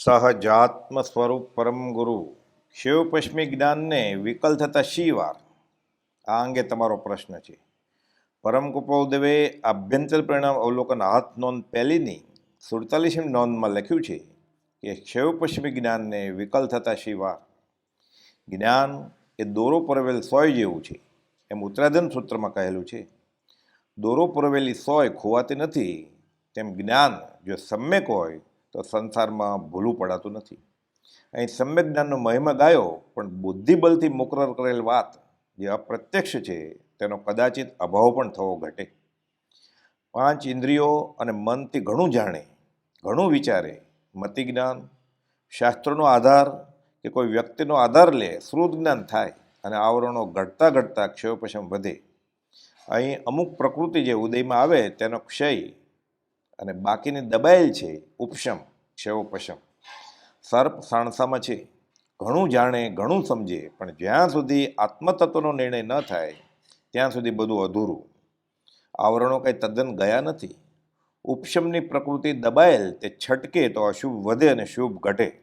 સહજાત્મ સ્વરૂપ પરમ ગુરુ. શિવપશ્મી જ્ઞાનને વિકલ થતા શી વાર? આ અંગે તમારો પ્રશ્ન છે. પરમ કુપોદેવે આભ્યંતર પરિણામ અવલોકન હાથ નોંધ પહેલીની સુડતાલીસમી નોંધમાં લખ્યું છે કે શિવ પશ્ચિમી જ્ઞાનને વિકલ થતા શી વાર? જ્ઞાન એ દોરો પરવેલ સોય જેવું છે. એમ ઉત્તરાધન સૂત્રમાં કહેલું છે. દોરો પરવેલી સોય ખોવાતી નથી. તેમ જ્ઞાન જો સમ્યક હોય તો સંસારમાં ભૂલું પડાતું નથી. અહીં સમ્યક જ્ઞાનનો મહિમા ગાયો, પણ બુદ્ધિબલથી મુકરર કરેલ વાત જે અપ્રત્યક્ષ છે, તેનો કદાચિત અભાવ પણ થવો ઘટે. પાંચ ઇન્દ્રિયો અને મનથી ઘણું જાણે, ઘણું વિચારે, મતિ જ્ઞાન, શાસ્ત્રોનો આધાર કે કોઈ વ્યક્તિનો આધાર લે, શ્રુત જ્ઞાન થાય અને આવરણો ઘટતા ઘટતા ક્ષયોપશમ વધે. અહીં અમુક પ્રકૃતિ જે ઉદયમાં આવે, તેનો ક્ષય અને બાકીની દબાયેલ છે, ઉપશમ, ક્ષયોપશમ. સર્પ સાણસામાં છે. ઘણું જાણે, ઘણું સમજે, પણ જ્યાં સુધી આત્મતત્વનો નિર્ણય ન થાય, ત્યાં સુધી બધું અધૂરું. આવરણો કંઈ તદ્દન ગયા નથી. ઉપશમની પ્રકૃતિ દબાયેલ, તે છટકે તો અશુભ વધે અને શુભ ઘટે.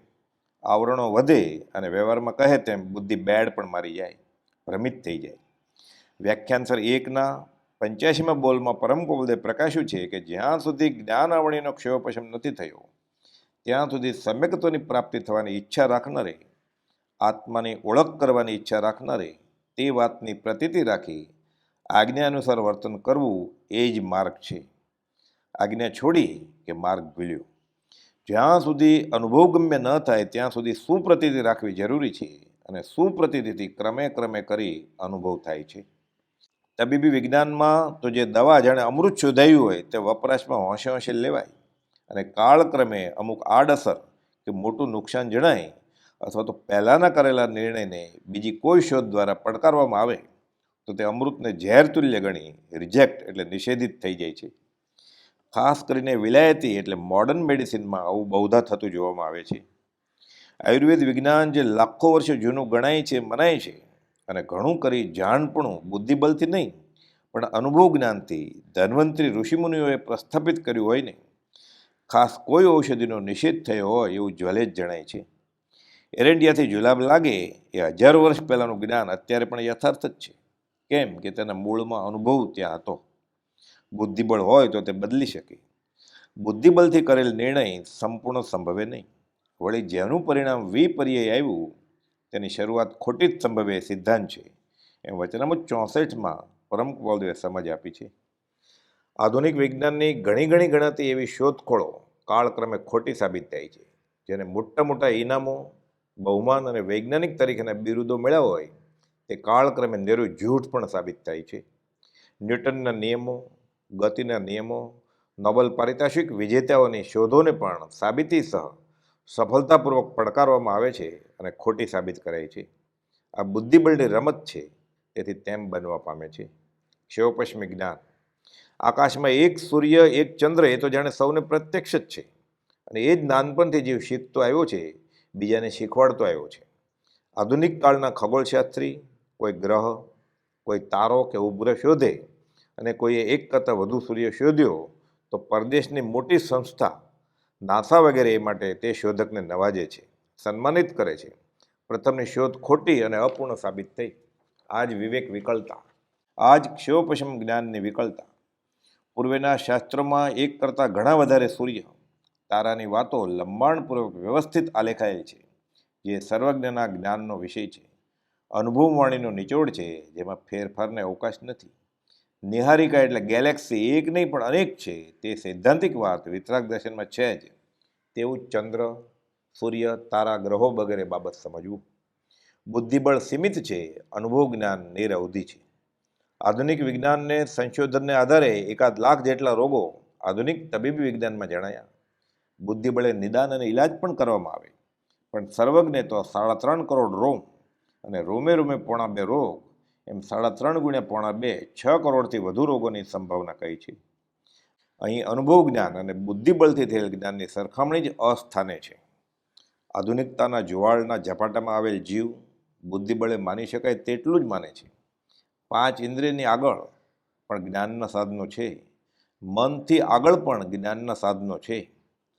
આવરણો વધે અને વ્યવહારમાં કહે તેમ બુદ્ધિ બેડ પણ મારી જાય, ભ્રમિત થઈ જાય. વ્યાખ્યાન સર એકના પંચ્યાસીમાં બોલમાં પરમ ગોબલદેવ પ્રકાશ્યું છે કે જ્યાં સુધી જ્ઞાન આવણીનો ક્ષયોપશમ નથી થયો, ત્યાં સુધી સમ્યકત્વની પ્રાપ્તિ થવાની ઈચ્છા રાખનારે આત્માની ઓળખ કરવાની ઈચ્છા રાખનારે તે વાતની પ્રતીતિ રાખી આજ્ઞા અનુસાર વર્તન કરવું એ જ માર્ગ છે. આજ્ઞા છોડી કે માર્ગ ભૂલ્યો. જ્યાં સુધી અનુભવગમ્ય ન થાય, ત્યાં સુધી સુપ્રતીતિ રાખવી જરૂરી છે અને સુપ્રતીતિથી ક્રમે ક્રમે કરી અનુભવ થાય છે. તબીબી વિજ્ઞાનમાં તો જે દવા જાણે અમૃત શોધાયું હોય તે વપરાશમાં હોંશે હોંશે લેવાય. અને કાળક્રમે અમુક આડઅસર કે મોટું નુકસાન જણાય અથવા તો પહેલાંના કરેલા નિર્ણયને બીજી કોઈ શોધ દ્વારા પડકારવામાં આવે તો તે અમૃતને ઝેર તુલ્ય ગણી રિજેક્ટ એટલે નિષેધિત થઈ જાય છે. ખાસ કરીને વિલાયતી એટલે મોડર્ન મેડિસિનમાં આવું બહુધા થતું જોવામાં આવે છે. આયુર્વેદ વિજ્ઞાન જે લાખો વર્ષો જૂનું ગણાય છે, મનાય છે અને ઘણું કરી જાણપણું બુદ્ધિબળથી નહીં, પણ અનુભવ જ્ઞાનથી ધન્વંતરી ઋષિમુનિઓએ પ્રસ્થાપિત કર્યું હોય ને, ખાસ કોઈ ઔષધિનો નિષેધ થયો હોય એવું જ્વલે જ જણાય છે. એરેન્ડિયાથી જુલાબ લાગે એ હજાર વર્ષ પહેલાંનું જ્ઞાન અત્યારે પણ યથાર્થ જ છે. કેમ કે તેના મૂળમાં અનુભવ ત્યાં હતો. બુદ્ધિબળ હોય તો તે બદલી શકે. બુદ્ધિબળથી કરેલ નિર્ણય સંપૂર્ણ સંભવે નહીં. વળી જેનું પરિણામ વિપર્યય આવ્યું તેની શરૂઆત ખોટી જ સંભવે સિદ્ધાંત છે. એમ વચનામું ચોસઠમાં પરમ કુવાલદેવે સમજ આપી છે. આધુનિક વિજ્ઞાનની ઘણી ઘણી ગણાતી એવી શોધખોળો કાળક્રમે ખોટી સાબિત થાય છે. જેને મોટા મોટા ઇનામો બહુમાન અને વૈજ્ઞાનિક તરીકેના બિરુદો મેળવ્યા હોય, તે કાળક્રમે નેરું જૂઠ પણ સાબિત થાય છે. ન્યૂટનના નિયમો, ગતિના નિયમો, નોબલ પારિતોષિક વિજેતાઓની શોધોને પણ સાબિતી સહ સફળતાપૂર્વક પડકારવામાં આવે છે અને ખોટી સાબિત કરાય છે. આ બુદ્ધિબળની રમત છે, તેથી તેમ બનવા પામે છે. શિવપશ્ચિમી જ્ઞાન. આકાશમાં એક સૂર્ય, એક ચંદ્ર, એ તો જાણે સૌને પ્રત્યક્ષ જ છે. અને એ જ નાનપણથી જીવ શીખતો આવ્યો છે, બીજાને શીખવાડતો આવ્યો છે. આધુનિક કાળના ખગોળશાસ્ત્રી, કોઈ ગ્રહ, કોઈ તારો કે ઉપગ્રહ શોધે, અને કોઈએ એક કરતાં વધુ સૂર્ય શોધ્યો, તો પરદેશની મોટી સંસ્થા નાસા વગેરે એ માટે તે શોધકને નવાજે છે, સન્માનિત કરે છે. પ્રથમની શોધ ખોટી અને અપૂર્ણ સાબિત થઈ. આ જ વિવેક વિકલતા આ જ ક્ષયોપશમ જ્ઞાનની વિકલતા પૂર્વેના શાસ્ત્રોમાં એક કરતાં ઘણા વધારે સૂર્ય, તારાની વાતો લંબાણપૂર્વક વ્યવસ્થિત આલેખાયેલ છે, જે સર્વજ્ઞના જ્ઞાનનો વિષય છે. અનુભવવાણીનો નિચોડ છે, જેમાં ફેરફારને અવકાશ નથી. નિહારિકા એટલે ગેલેક્સી એક નહીં, પણ અનેક છે. તે સૈદ્ધાંતિક વાત, વિતરાગ દર્શનમાં છે જ. તેવું ચંદ્ર, સૂર્ય, તારા ગ્રહો વગેરે બાબત સમજવું. બુદ્ધિબળ સીમિત છે, અનુભવ જ્ઞાન નિરવધિ છે. આધુનિક વિજ્ઞાનને સંશોધનને આધારે એકાદ લાખ જેટલા રોગો આધુનિક તબીબી વિજ્ઞાનમાં જણાયા. બુદ્ધિબળે નિદાન અને ઇલાજ પણ કરવામાં આવે. પણ સર્વજ્ઞે તો સાડા ત્રણ કરોડ રોમ અને રોમે રોમે પોણા બે રોગ એમ સાડા ત્રણ ગુણ્યા પોણા બે, છ કરોડથી વધુ રોગોની સંભાવના કહી છે. અહીં અનુભવ જ્ઞાન અને બુદ્ધિબળથી થયેલ જ્ઞાનની સરખામણી જ અસ્થાને છે. આધુનિકતાના જુવાળના ઝપાટામાં આવેલ જીવ બુદ્ધિબળે માની શકાય તેટલું જ માને છે. પાંચ ઇન્દ્રિયની આગળ પણ જ્ઞાનના સાધનો છે. મનથી આગળ પણ જ્ઞાનના સાધનો છે.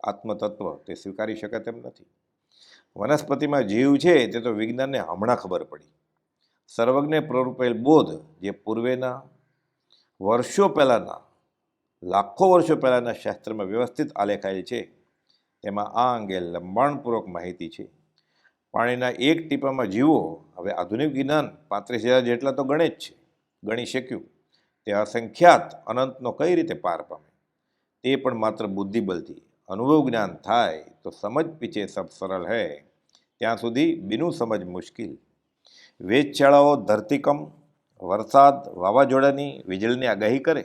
આત્મતત્વ તે સ્વીકારી શકે તેમ નથી. વનસ્પતિમાં જીવ છે તે તો વિજ્ઞાનને હમણાં ખબર પડી. સર્વજ્ઞ પ્રરૂપેલ બોધ જે પૂર્વેના વર્ષો પહેલાંના, લાખો વર્ષો પહેલાંના શાસ્ત્રમાં વ્યવસ્થિત આલેખાયેલ છે. તેમાં આ અંગે લંબાણપૂર્વક માહિતી છે. પાણીના એક ટીપામાં જીવો, હવે આધુનિક વિજ્ઞાન પાંત્રીસ હજાર જેટલા તો ગણે જ છે. ગણી શક્યું. તે અસંખ્યાત અનંતનો કઈ રીતે પાર પામે? તે પણ માત્ર બુદ્ધિબલથી. અનુભવ જ્ઞાન થાય તો સમજ પીછે સબ સરળ હૈ. ત્યાં સુધી બિનું સમજ મુશ્કેલ. વેધશાળાઓ ધરતીકંપ વરસાદ વાવાઝોડાની વીજળીની આગાહી કરે.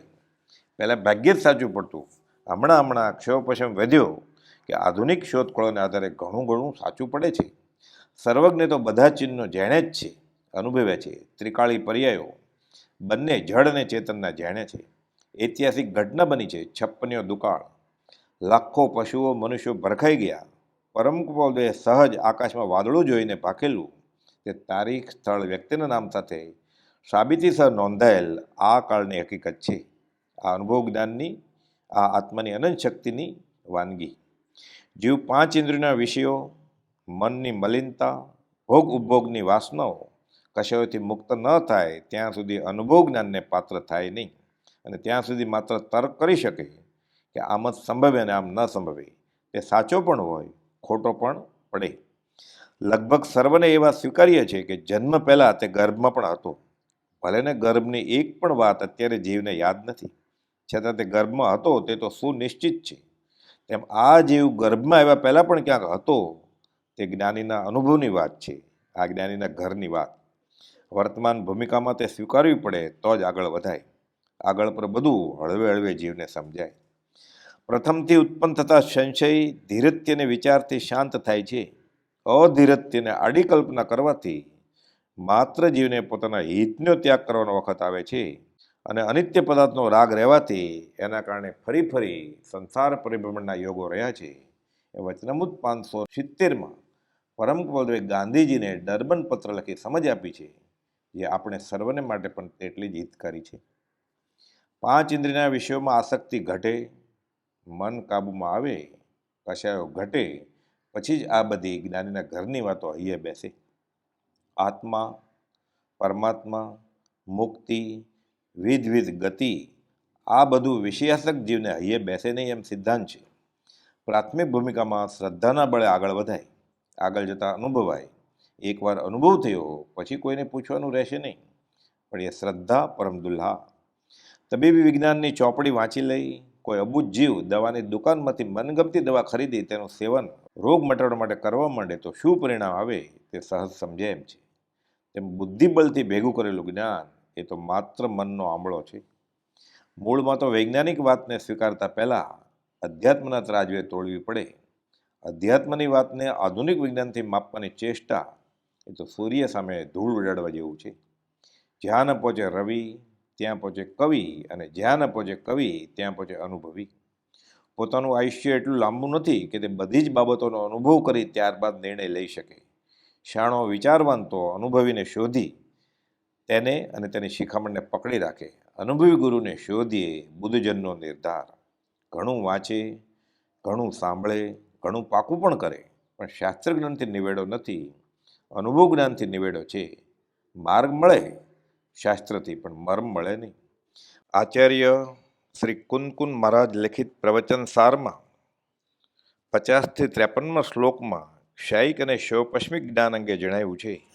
પહેલાં ભાગ્યે જ સાચું પડતું. હમણાં હમણાં ક્ષયોપશમ વધ્યો કે આધુનિક શોધખોળોને આધારે ઘણું ઘણું સાચું પડે છે. સર્વજ્ઞ તો બધા ચિહ્નો જેણે જ છે અનુભવ્યા છે. ત્રિકાળી પર્યાયો બંને જળ અને ચેતનના જેણે છે. ઐતિહાસિક ઘટના બની છે, છપ્પનીઓ દુકાળ. લાખો પશુઓ મનુષ્યો ભરખાઈ ગયા. પરમ સહજ આકાશમાં વાદળો જોઈને ભાખેલું. તે તારીખ, સ્થળ, વ્યક્તિના નામ સાથે સાબિતીસર નોંધાયેલ આ કાળની હકીકત છે. આ અનુભવ જ્ઞાનની આ આત્માની અનંત શક્તિની વાનગી. જીવ પાંચ ઇન્દ્રિયના વિષયો, મનની મલિનતા, ભોગ ઉપભોગની વાસનાઓ કશાયોથી મુક્ત ન થાય, ત્યાં સુધી અનુભવ જ્ઞાનને પાત્ર થાય નહીં. અને ત્યાં સુધી માત્ર તર્ક કરી શકે કે આમ જ સંભવે અને આમ ન સંભવે. તે સાચો પણ હોય, ખોટો પણ પડે. લગભગ સર્વને એવા સ્વીકારીએ છીએ કે જન્મ પહેલાં તે ગર્ભમાં પણ હતો. ભલે ને ગર્ભની એક પણ વાત અત્યારે જીવને યાદ નથી. છતાં તે ગર્ભમાં હતો તે તો સુનિશ્ચિત છે. તેમ આ જીવ ગર્ભમાં આવ્યા પહેલાં પણ ક્યાંક હતો, તે જ્ઞાનીના અનુભવની વાત છે, આ જ્ઞાનીના ઘરની વાત. વર્તમાન ભૂમિકામાં તે સ્વીકારવી પડે તો જ આગળ વધાય. આગળ પર બધું હળવે હળવે જીવને સમજાય. પ્રથમથી ઉત્પન્ન થતા સંશય ધીરત્યને વિચારથી શાંત થાય છે. અધીરત્યને આડી કલ્પના કરવાથી માત્ર જીવને પોતાના હિતનો ત્યાગ કરવાનો વખત આવે છે અને અનિત્ય પદાર્થનો રાગ રહેવાથી એના કારણે ફરી ફરી સંસાર પરિભ્રમણના યોગો રહ્યા છે. એ વચનામૃત પાંચસો સિત્તેરમાં પરમ કૃપાળુએ ગાંધીજીને ડર્બન પત્ર લખી સમજ આપી છે, જે આપણે સર્વને માટે પણ તેટલી જ હિતકારી છે. પાંચ ઇન્દ્રિયના વિષયોમાં આસક્તિ ઘટે, મન કાબૂમાં આવે, કશાયો ઘટે પછી જ આ બધી જ્ઞાનીના ઘરની વાતો અહીંયા બેસે. આત્મા, પરમાત્મા, મુક્તિ, વિધવિધ ગતિ, આ બધું વિષયાસક જીવને હૈયે બેસે નહીં એમ સિદ્ધાંત છે. પ્રાથમિક ભૂમિકામાં શ્રદ્ધાના બળે આગળ વધાય, આગળ જતાં અનુભવાય. એકવાર અનુભવ થયો, પછી કોઈને પૂછવાનું રહેશે નહીં. પણ એ શ્રદ્ધા પરમ દુલ્હા. તબીબી વિજ્ઞાનની ચોપડી વાંચી લઈ, કોઈ અબૂજ જીવ દવાની દુકાનમાંથી મનગમતી દવા ખરીદી તેનું સેવન રોગ મટાડવા માટે કરવા માંડે તો શું પરિણામ આવે તે સહજ સમજાય એમ છે. તેમ બુદ્ધિબળથી ભેગું કરેલું જ્ઞાન એ તો માત્ર મનનો આંબળો છે. મૂળમાં તો વૈજ્ઞાનિક વાતને સ્વીકારતા પહેલાં અધ્યાત્મના ત્રાજવે તોડવી પડે. અધ્યાત્મની વાતને આધુનિક વિજ્ઞાનથી માપવાની ચેષ્ટા એ તો સૂર્ય સામે ધૂળ ઉડાડવા જેવું છે. જ્યાં ન પહોંચે રવિ, ત્યાં પહોંચે કવિ અને જ્યાં ન પહોંચે કવિ, ત્યાં પહોંચે અનુભવી. પોતાનું આયુષ્ય એટલું લાંબુ નથી કે તે બધી જ બાબતોનો અનુભવ કરી ત્યારબાદ નિર્ણય લઈ શકે. શાણો વિચારવાન તો અનુભવીને શોધી, તેને અને તેની શિખામણને પકડી રાખે. અનુભવી ગુરુને શોધીએ બુદ્ધજનનો નિર્ધાર. ઘણું વાંચે, ઘણું સાંભળે, ઘણું પાકું પણ કરે. પણ શાસ્ત્ર જ્ઞાનથી નિવેડો નથી અનુભવ જ્ઞાનથી નિવેડો છે. માર્ગ મળે, શાસ્ત્રથી પણ મર્મ મળે નહીં. આચાર્ય શ્રી કુનકુન મહારાજ લિખિત પ્રવચન સારમાં પચાસથી ત્રેપનમાં શ્લોકમાં ક્ષાયિક અને શૈવપશ્મિક જ્ઞાન અંગે જણાવ્યું છે.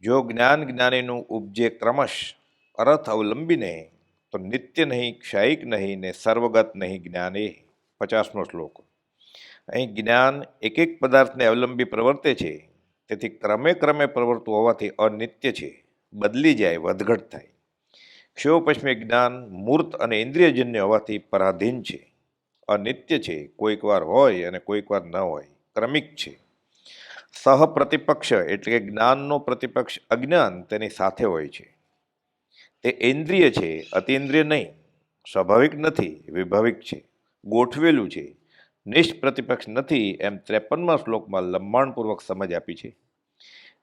જો જ્ઞાન જ્ઞાનીનું ઉપજે ક્રમશ અર્થ અવલંબીને, તો નિત્ય નહીં, ક્ષાયિક નહીં ને સર્વગત નહીં જ્ઞાને. પચાસમો શ્લોક. અહીં જ્ઞાન એક એક પદાર્થને અવલંબી પ્રવર્તે છે, તેથી ક્રમે ક્રમે પ્રવર્તું હોવાથી અનિત્ય છે, બદલી જાય, વધઘટ થાય. ક્ષયોપશ્મિક જ્ઞાન મૂર્ત અને ઇન્દ્રિયજન્ય હોવાથી પરાધીન છે. અનિત્ય છે, કોઈક વાર હોય અને કોઈક વાર ન હોય, ક્રમિક છે. સહ પ્રતિપક્ષ એટલે કે જ્ઞાનનો પ્રતિપક્ષ અજ્ઞાન તેની સાથે હોય છે. તે ઇન્દ્રિય છે અતિન્દ્રિય નહીં, સ્વાભાવિક નથી, વિભાવિક છે, ગોઠવેલું છે, નિષ્પ્રતિપક્ષ નથી એમ ત્રેપનમાં શ્લોકમાં લંબાણપૂર્વક સમજ આપી છે.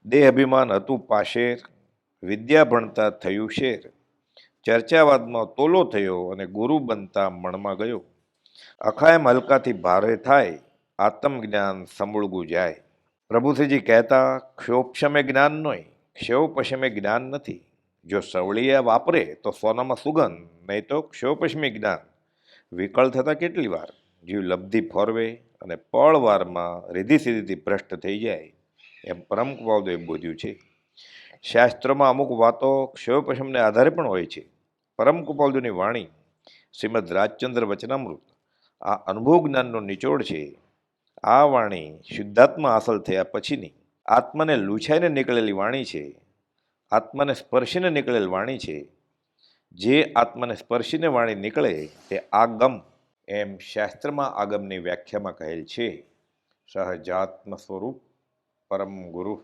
દેહ અભિમાન હતું પાશેર વિદ્યા ભણતા થયું શેર. ચર્ચાવાદમાં તોલો થયો અને ગુરુ બનતા મણમાં ગયો. અખાયમ હલકાથી ભારે થાય, આત્મજ્ઞાન સમૂળગું જાય. પ્રભુશ્રીજી કહેતા ક્ષોપશમે જ્ઞાન નહીં ક્ષોપશમે જ્ઞાન નથી. જો સવળીએ વાપરે તો સોનામાં સુગંધ, નહીં તો ક્ષોપશમી જ્ઞાન. વિકળ થતાં કેટલી વાર? જીવ લબ્ધિ ફોરવે અને પળવારમાં રીધી સીધીથી ભ્રષ્ટ થઈ જાય. એમ પરમ કુવાવદોએ બોધ્યું છે. શાસ્ત્રોમાં અમુક વાતો ક્ષયોપશમને આધારે પણ હોય છે. પરમ કુપાલદુની વાણી શ્રીમદ રાજચંદ્ર વચનામૃત. આ અનુભવ જ્ઞાનનો નિચોડ છે. આ વાણી શુદ્ધાત્મા હાંસલ થયા પછીની આત્માને લૂછાઈને નીકળેલી વાણી છે. આત્માને સ્પર્શીને નીકળેલ વાણી છે. જે આત્માને સ્પર્શીને વાણી નીકળે તે આગમ એમ શાસ્ત્રમાં આગમની વ્યાખ્યામાં કહેલ છે. સહજાત્મ સ્વરૂપ પરમ ગુરુ